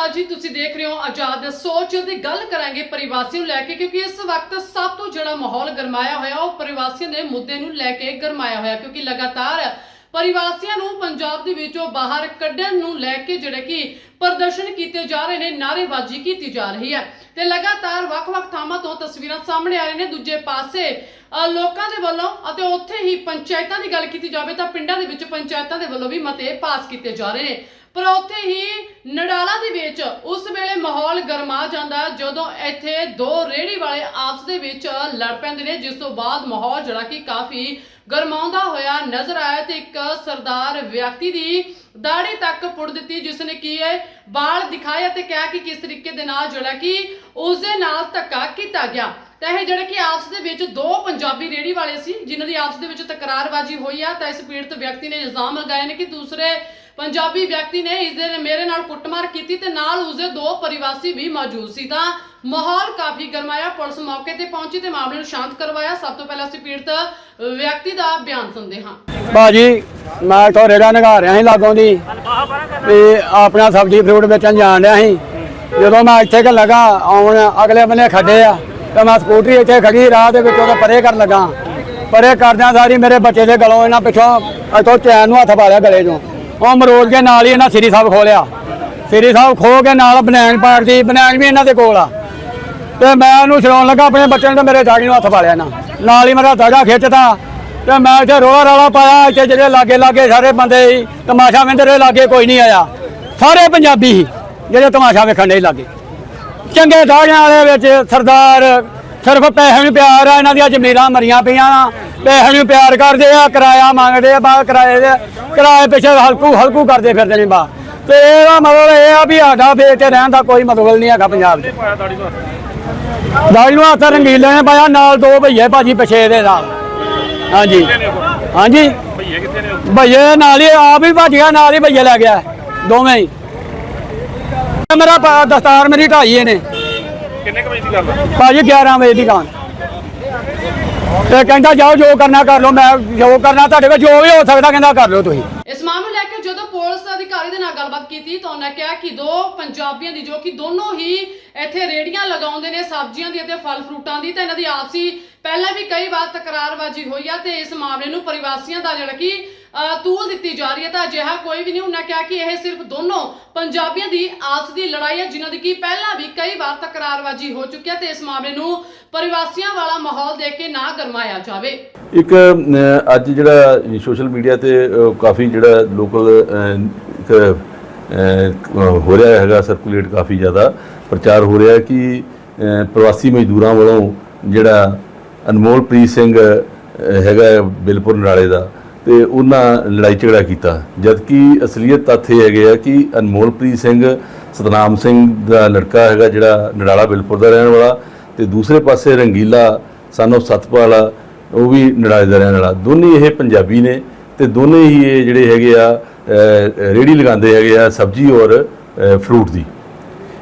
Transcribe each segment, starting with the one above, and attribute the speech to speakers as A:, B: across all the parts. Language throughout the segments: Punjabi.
A: ਅਕਾਲ ਜੀ, ਤੁਸੀਂ ਦੇਖ ਰਹੇ ਹੋ ਆਜ਼ਾਦ ਸੋਚ ਤੇ ਗੱਲ ਕਰਾਂਗੇ ਪ੍ਰਵਾਸੀਆਂ ਨੂੰ ਲੈ ਕੇ, ਕਿਉਂਕਿ ਇਸ ਵਕਤ ਸਭ ਤੋਂ ਜਿਹੜਾ ਮਾਹੌਲ ਗਰਮਾਇਆ ਹੋਇਆ, ਉਹ ਪ੍ਰਵਾਸੀਆਂ ਦੇ ਮੁੱਦੇ ਨੂੰ ਲੈ ਕੇ ਗਰਮਾਇਆ ਹੋਇਆ, ਕਿਉਂਕਿ ਲਗਾਤਾਰ ਪਰਿਵਾਸੀਆਂ ਨੂੰ ਪੰਜਾਬ ਦੇ ਵਿੱਚੋਂ ਬਾਹਰ ਕੱਢਣ ਨੂੰ ਲੈ ਕੇ ਜਿਹੜੇ ਕਿ ਪ੍ਰਦਰਸ਼ਨ ਕੀਤੇ ਜਾ ਰਹੇ ਨੇ, ਨਾਅਰੇਬਾਜ਼ੀ ਕੀਤੀ ਜਾ ਰਹੀ ਹੈ। ਤੇ ਲਗਾਤਾਰ ਵੱਖ-ਵੱਖ ਥਾਵਾਂ ਤੋਂ ਤਸਵੀਰਾਂ ਸਾਹਮਣੇ ਆ ਰਹੀਆਂ ਨੇ। ਦੂਜੇ ਪਾਸੇ ਲੋਕਾਂ ਦੇ ਵੱਲੋਂ ਅਤੇ ਉੱਥੇ ਹੀ ਪੰਚਾਇਤਾਂ ਦੀ ਗੱਲ ਕੀਤੀ ਜਾਵੇ ਤਾਂ ਪਿੰਡਾਂ ਦੇ ਵਿੱਚ ਪੰਚਾਇਤਾਂ ਦੇ ਵੱਲੋਂ ਵੀ ਮਤੇ ਪਾਸ ਕੀਤੇ ਜਾ ਰਹੇ ਨੇ। ਪਰ ਉੱਥੇ ਹੀ ਨਡਾਲਾ ਦੇ ਵਿੱਚ ਉਸ ਵੇਲੇ ਮਾਹੌਲ ਗਰਮਾ ਜਾਂਦਾ ਜਦੋਂ ਇੱਥੇ ਦੋ ਰੇੜੀ ਵਾਲੇ ਆਪਸ ਦੇ ਵਿੱਚ ਲੜ ਪੈਂਦੇ ਨੇ। ਜਿਸ ਤੋਂ ਬਾਅਦ ਮਾਹੌਲ ਜਿਹੜਾ ਕਿ ਕਾਫੀ ਗਰਮਾਉਂਦਾ ਹੋਇਆ ਨਜ਼ਰ ਆਇਆ ਤੇ ਇੱਕ ਸਰਦਾਰ ਵਿਅਕਤੀ ਦੀ ਦਾੜੀ ਤੱਕ ਪੁੱਟ ਦਿੱਤੀ ਜਿਸ ਨੇ ਕੀ ਹੈ ਬਾਲ ਦਿਖਾਇਆ ਤੇ ਕਿਹਾ ਕਿ ਕਿਸ ਤਰੀਕੇ ਦੇ ਨਾਲ ਜਿਹੜਾ ਕਿ ਉਸ ਦੇ ਨਾਲ ਧੱਕਾ ਕੀਤਾ ਗਿਆ। ਤਾਂ ਇਹ ਜਿਹੜੇ ਕਿ ਆਪਸ ਦੇ ਵਿੱਚ ਦੋ ਪੰਜਾਬੀ ਰੇੜੀ ਵਾਲੇ ਸੀ, ਜਿਨ੍ਹਾਂ ਦੀ ਆਪਸ ਦੇ ਵਿੱਚ ਤਕਰਾਰਬਾਜ਼ੀ ਹੋਈ ਆ, ਤਾਂ ਇਸ ਪੀੜਤ ਵਿਅਕਤੀ ਨੇ ਇਲਜ਼ਾਮ ਲਗਾਏ ਨੇ ਕਿ ਦੂਸਰੇ ਪੰਜਾਬੀ ਵਿਅਕਤੀ ਨੇ ਇਸ ਦੇ ਮੇਰੇ ਨਾਲ ਕੁੱਟਮਾਰ ਕੀਤੀ ਤੇ ਨਾਲ ਉਸਦੇ ਦੋ ਪਰਿਵਾਸੀ ਵੀ ਮੌਜੂਦ ਸੀ। ਤਾਂ ਮਾਹੌਲ ਕਾਫੀ ਗਰਮਾਇਆ, ਪੁਲਿਸ ਮੌਕੇ ਤੇ ਪਹੁੰਚੀ ਤੇ ਮਾਮਲੇ ਨੂੰ ਸ਼ਾਂਤ ਕਰਵਾਇਆ। ਸਭ ਤੋਂ ਪਹਿਲਾਂ ਅਸੀਂ ਪੀੜਤ ਵਿਅਕਤੀ ਦਾ ਬਿਆਨ ਸੁਣਦੇ ਹਾਂ।
B: ਭਾਜੀ ਮੈਂ ਇੱਥੋਂ ਰੇੜਾ ਨਗਾ ਰਿਹਾ ਸੀ ਲਾਗੋਂ ਦੀ। ਤੇ ਆਪਣਾ ਸਬਜ਼ੀ ਫਰੂਟ ਵੇਚਣ ਜਾਣ ਰਿਹਾ ਸੀ। ਜਦੋਂ ਮੈਂ ਇੱਥੇ ਕਿ ਲਗਾ, ਆਉਣ ਅਗਲੇ ਬੰਨੇ ਖੱਡੇ ਆ, ਤੇ ਮੈਂ ਸਕੂਟਰੀ ਇੱਥੇ ਖੜੀ, ਰਾਹ ਦੇ ਵਿੱਚ ਉਹਦਾ ਪਰੇ ਕਰਨ ਲੱਗਾ। ਪਰੇ ਕਰਦਿਆਂ ਸਾਰੀ ਮੇਰੇ ਬੱਚੇ ਦੇ ਗਲੋਂ ਇਹਨਾਂ ਪਿੱਛੋਂ ਇੱਥੋਂ ਚੈਨ ਨੂੰ ਹੱਥ ਪਾ ਲਿਆ ਗਲੇ 'ਚੋਂ। ਉਹ ਮਰੋੜ ਕੇ ਨਾਲ ਹੀ ਇਹਨਾਂ ਸ੍ਰੀ ਸਾਹਿਬ ਖੋਲਿਆ। ਸ੍ਰੀ ਸਾਹਿਬ ਖੋ ਕੇ ਨਾਲ ਬਨੈਣ ਪਾੜਦੀ ਬਨੈਣ ਵੀ ਇਹਨਾਂ ਦੇ ਕੋਲ ਆ। ਤੇ ਮੈਂ ਉਹਨੂੰ ਛਡਾਉਣ ਲੱਗਾ, ਆਪਣੇ ਬੱਚੇ ਨੂੰ ਤੇ ਮੇਰੇ ਦਾੜੀ ਨੂੰ ਹੱਥ ਪਾ ਲਿਆ ਨਾ ਨਾਲ ਹੀ ਮੇਰਾ ਦਾੜਾ ਖਿੱਚਤਾ। ਤੇ ਮੈਂ ਇੱਥੇ ਰੋਲਾ ਰਾਲਾ ਪਾਇਆ, ਇੱਥੇ ਜਿਹੜੇ ਲਾਗੇ ਲਾਗੇ ਸਾਰੇ ਬੰਦੇ ਸੀ, ਤਮਾਸ਼ਾ ਵੇਂਦੇ ਰਹੇ ਲਾਗੇ ਕੋਈ ਨਹੀਂ ਆਇਆ। ਸਾਰੇ ਪੰਜਾਬੀ ਸੀ, ਜਿਹੜੇ ਤਮਾਸ਼ਾ ਵੇਖਣ ਦੇ ਲਾਗੇ। ਚੰਗੇ ਦਾੜਿਆਂ ਵਾਲੇ ਵਿੱਚ ਸਰਦਾਰ, ਸਿਰਫ ਪੈਸੇ ਨੂੰ ਪਿਆਰ ਆ, ਇਹਨਾਂ ਦੀਆਂ ਜ਼ਮੀਰਾਂ ਮਰੀਆਂ ਪਈਆਂ ਆ ਪੈਸੇ ਨੂੰ ਪਿਆਰ ਕਰਦੇ ਆ, ਕਿਰਾਇਆ ਮੰਗਦੇ ਆ ਬਾਹਰ ਕਿਰਾਏ ਦੇ, ਕਿਰਾਏ ਪਿੱਛੇ ਹਲਕੂ ਹਲਕੂ ਕਰਦੇ ਫਿਰਦੇ ਨੇ ਬਾ। ਤੇ ਇਹਦਾ ਮਤਲਬ ਇਹ ਆ ਵੀ ਸਾਡਾ ਫੇਰ ਕੇ ਰਹਿਣ ਦਾ ਕੋਈ ਮਤਲਬ ਨਹੀਂ ਹੈਗਾ ਪੰਜਾਬ 'ਚ। ਦਾੜੀ ਨੂੰ ਹੱਥ ਰੰਗੀਲੇ ਨੇ ਪਾਇਆ, ਨਾਲ ਦੋ ਭਈਏ ਭਾਜੀ ਪਿਛੇ ਦੇ ਨਾਲ। ਹਾਂਜੀ। ਹਾਂਜੀ।
C: ਭਈਏ ਕਿੱਥੇ ਨੇ
B: ਭਈਏ ਨਾਲ ਹੀ ਆਪ ਹੀ ਭੱਜ ਗਿਆ ਨਾਲ ਹੀ ਭਈਏ ਲੈ ਗਿਆ ਦੋਵੇਂ ਹੀ। ਮੇਰਾ ਪ- ਦਸਤਾਰ ਮੇਰੀ ਢਾਈ ਨੇ
C: ਕਿੰਨੇ ਕੁ ਵਜੇ ਦੀ ਗੱਲ
B: ਭਾਜੀ 11 ਵਜੇ ਦੀ ਦੁਕਾਨ ਤੇ ਕਹਿੰਦਾ ਜਾਓ ਜੋ ਕਰਨਾ ਕਰ ਲਓ ਮੈਂ ਜੋ ਕਰਨਾ ਤੁਹਾਡੇ ਕੋਲ ਜੋ ਵੀ ਹੋ ਸਕਦਾ ਕਹਿੰਦਾ ਕਰ ਲਓ ਤੁਸੀਂ
A: ਇਸ ਮਾਮਲੇ ਨੂੰ ਲੈ ਕੇ ਜਦੋਂ ਪੁਲਿਸ ਅਧਿਕਾਰੀ ਦੇ ਨਾਲ ਗੱਲਬਾਤ ਕੀਤੀ ਤਾਂ ਉਹਨਾਂ ਕਿਹਾ ਕਿ ਦੋ ਪੰਜਾਬੀਆਂ ਦੀ ਜੋ ਕਿ ਦੋਨੋਂ ਹੀ ਇੱਥੇ ਰੇੜੀਆਂ ਲਗਾਉਂਦੇ ਨੇ ਸਬਜ਼ੀਆਂ ਦੀ ਅਤੇ ਫਲ ਫਰੂਟਾਂ ਦੀ ਤਾਂ ਇਹਨਾਂ ਦੀ ਆਪਸੀ ਪਹਿਲਾਂ ਵੀ ਕਈ ਵਾਰ ਤਕਰਾਰਬਾਜ਼ੀ ਹੋਈ ਆ ਤੇ ਇਸ ਮਾਮਲੇ ਨੂੰ ਪਰਿਵਾਸੀਆਂ ਦਾ ਜਿਹੜਾ ਕਿ ਤੂਲ ਦਿੱਤੀ ਜਾ ਰਹੀ ਹੈ ਤਾਂ ਅਜਿਹਾ ਕੋਈ ਵੀ ਨਹੀਂ। ਉਹਨਾਂ ਕਿਹਾ ਕਿ ਇਹ ਸਿਰਫ ਦੋਨੋਂ ਪੰਜਾਬੀਆਂ ਦੀ ਆਪਸ ਦੀ ਲੜਾਈ ਹੈ ਜਿਨ੍ਹਾਂ ਦੀ ਕਿ ਪਹਿਲਾਂ ਵੀ ਕਈ ਵਾਰ ਤਕਰਾਰਬਾਜ਼ੀ ਹੋ ਚੁੱਕੀ ਹੈ ਤੇ ਇਸ ਮਾਮਲੇ ਨੂੰ ਪਰਿਵਾਸੀਆਂ ਵਾਲਾ ਮਾਹੌਲ ਦੇਖ ਕੇ ਨਾ ਗਰਮਾਇਆ ਜਾਵੇ।
D: ਇੱਕ ਅੱਜ ਜਿਹੜਾ ਸੋਸ਼ਲ ਮੀਡੀਆ ਤੇ ਕਾਫੀ ਜਿਹੜਾ ਲੋਕਲ ਇੱਕ ਹੋ ਰਿਹਾ ਹੈਗਾ ਸਰਕੂਲੇਟ ਕਾਫੀ ਜ਼ਿਆਦਾ। ਪ੍ਰਚਾਰ ਹੋ ਰਿਹਾ ਕਿ ਪ੍ਰਵਾਸੀ ਮਜ਼ਦੂਰਾਂ ਵੱਲੋਂ ਜਿਹੜਾ ਅਨਮੋਲਪ੍ਰੀਤ ਸਿੰਘ ਹੈਗਾ ਹੈ ਬਿਲਪੁਰ ਨਾਲੇ ਦਾ, ਤੇ ਉਹਨਾਂ ਲੜਾਈ ਝਗੜਾ ਕੀਤਾ। ਜਦਕਿ ਅਸਲੀਅਤ ਤੱਥ ਇਹ ਹੈਗੇ ਆ ਕਿ ਅਨਮੋਲਪ੍ਰੀਤ ਸਿੰਘ, ਸਤਨਾਮ ਸਿੰਘ ਦਾ ਲੜਕਾ ਹੈਗਾ ਜਿਹੜਾ ਨੜਾਲਾ ਬਿਲਪੁਰ ਦਾ ਰਹਿਣ ਵਾਲਾ, ਤੇ ਦੂਸਰੇ ਪਾਸੇ ਰੰਗੀਲਾ ਸਾਨੂੰ ਸਤਪਾਲ ਉਹ ਵੀ ਨਰਾਜ ਦਾ ਰਹਿਣ ਵਾਲਾ। ਦੋਨੇ ਇਹ ਪੰਜਾਬੀ ਨੇ ਤੇ ਦੋਨੇ ਹੀ ਇਹ ਜਿਹੜੇ ਹੈਗੇ ਆ ਅ, ਰੇਹੜੀ ਲਗਾਉਂਦੇ ਹੈਗੇ ਆ ਸਬਜ਼ੀ ਔਰ ਫਰੂਟ ਦੀ।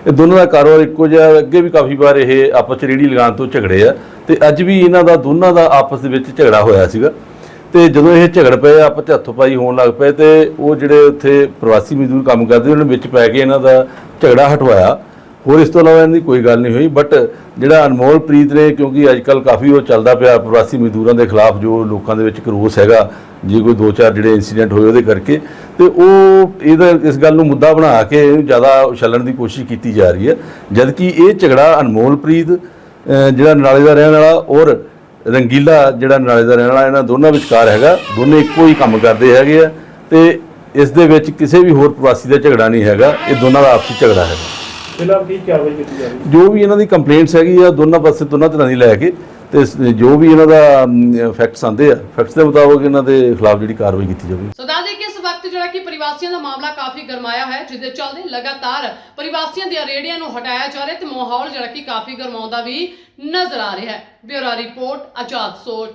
D: ਇਹ ਦੋਨਾਂ ਦਾ ਕਾਰੋਬਾਰ ਇੱਕੋ ਜਿਹਾ ਅੱਗੇ ਵੀ ਕਾਫੀ ਵਾਰ ਇਹ ਆਪਸ ਚ ਰੇਹੜੀ ਲਗਾਉਣ ਤੋਂ ਝਗੜੇ ਆ ਤੇ ਅੱਜ ਵੀ ਇਹਨਾਂ ਦਾ ਦੋਨਾਂ ਦਾ ਆਪਸ ਦੇ ਵਿੱਚ ਝਗੜਾ ਹੋਇਆ ਸੀਗਾ। ਤੇ ਜਦੋਂ ਇਹ ਝਗੜ ਪਏ ਆਪਸ ਚ ਹੱਥੋਂ ਪਾਈ ਹੋਣ ਲੱਗ ਪਏ ਤੇ ਉਹ ਜਿਹੜੇ ਉੱਥੇ ਪ੍ਰਵਾਸੀ ਮਜ਼ਦੂਰ ਕੰਮ ਕਰਦੇ ਉਹਨਾਂ ਨੇ ਵਿੱਚ ਪੈ ਕੇ ਇਹਨਾਂ ਦਾ ਝਗੜਾ ਹਟਵਾਇਆ। ਹੋਰ ਇਸ ਤੋਂ ਇਲਾਵਾ ਇਹਨਾਂ ਦੀ ਕੋਈ ਗੱਲ ਨਹੀਂ ਹੋਈ ਬਟ ਜਿਹੜਾ ਅਨਮੋਲ ਪ੍ਰੀਤ ਨੇ, ਕਿਉਂਕਿ ਅੱਜ ਕੱਲ ਕਾਫੀ ਉਹ ਚੱਲਦਾ ਪਿਆ ਪ੍ਰਵਾਸੀ ਮਜ਼ਦੂਰਾਂ ਦੇ ਖਿਲਾਫ, ਜੋ ਲੋਕਾਂ ਦੇ ਵਿੱਚ ਕਰੋਸ ਹੈਗਾ, ਜੇ ਕੋਈ ਦੋ ਚਾਰ ਜਿਹੜੇ ਇਨਸੀਡੈਂਟ ਹੋਏ ਉਹਦੇ ਕਰਕੇ। ਤੇ ਉਹ ਇਹਦਾ, ਇਸ ਗੱਲ ਨੂੰ ਮੁੱਦਾ ਬਣਾ ਕੇ ਇਹਨੂੰ ਜ਼ਿਆਦਾ ਉਛਲਣ ਦੀ ਕੋਸ਼ਿਸ਼ ਕੀਤੀ ਜਾ ਰਹੀ ਹੈ। ਜਦਕਿ ਇਹ ਝਗੜਾ ਅਨਮੋਲ ਪ੍ਰੀਤ ਜਿਹੜਾ ਨਾਲੇ ਦਾ ਰਹਿਣ ਵਾਲਾ ਔਰ ਰੰਗੀਲਾ ਜਿਹੜਾ ਨਾਲੇ ਦਾ ਰਹਿਣ ਵਾਲਾ, ਇਹਨਾਂ ਦੋਨਾਂ ਵਿਚਕਾਰ ਹੈਗਾ। ਦੋਨੇ ਇੱਕੋ ਹੀ ਕੰਮ ਕਰਦੇ ਹੈਗੇ ਆ। ਤੇ ਇਸ ਦੇ ਵਿੱਚ ਕਿਸੇ ਵੀ ਹੋਰ ਪ੍ਰਵਾਸੀ ਦਾ ਝਗੜਾ ਨਹੀਂ ਹੈਗਾ। ਇਹ ਦੋਨਾਂ ਦਾ ਆਪਸੀ ਝਗੜਾ ਹੈਗਾ।
C: ਫਿਲਹਾਲ ਕੀ ਕਾਰਵਾਈ ਕੀਤੀ ਜਾ ਰਹੀ
D: ਜੋ ਵੀ ਇਹਨਾਂ ਦੀ ਕੰਪਲੇਂਟਸ ਹੈਗੀ ਆ ਦੋਨਾਂ ਪਾਸੇ ਦੋਨਾਂ ਤਰ੍ਹਾਂ ਦੀ ਲੈ ਕੇ ਤੇ ਜੋ ਵੀ ਇਹਨਾਂ ਦਾ ਫੈਕਟਸ ਆਂਦੇ ਆ ਫੈਕਟਸ ਦੇ ਮੁਤਾਬਕ ਇਹਨਾਂ ਦੇ ਖਿਲਾਫ ਜਿਹੜੀ ਕਾਰਵਾਈ ਕੀਤੀ ਜਾਵੇ
A: ਸੋ ਦੱਸ ਕਿ ਇਸ ਵਕਤ ਜਿਹੜਾ ਕਿ ਪ੍ਰਵਾਸੀਆਂ ਦਾ ਮਾਮਲਾ ਕਾਫੀ ਗਰਮਾਇਆ ਹੈ ਜਿਹਦੇ ਚੱਲਦੇ ਲਗਾਤਾਰ ਪ੍ਰਵਾਸੀਆਂ ਦੀਆਂ ਰੇੜੀਆਂ ਨੂੰ ਹਟਾਇਆ ਜਾ ਰਿਹਾ ਤੇ ਮਾਹੌਲ ਜਿਹੜਾ ਕਿ ਕਾਫੀ ਗਰਮਾਉਂਦਾ ਵੀ ਨਜ਼ਰ ਆ ਰਿਹਾ ਹੈ। ਬਿਊਰੋ ਰਿਪੋਰਟ ਆਜ਼ਾਦ ਸੋਚ।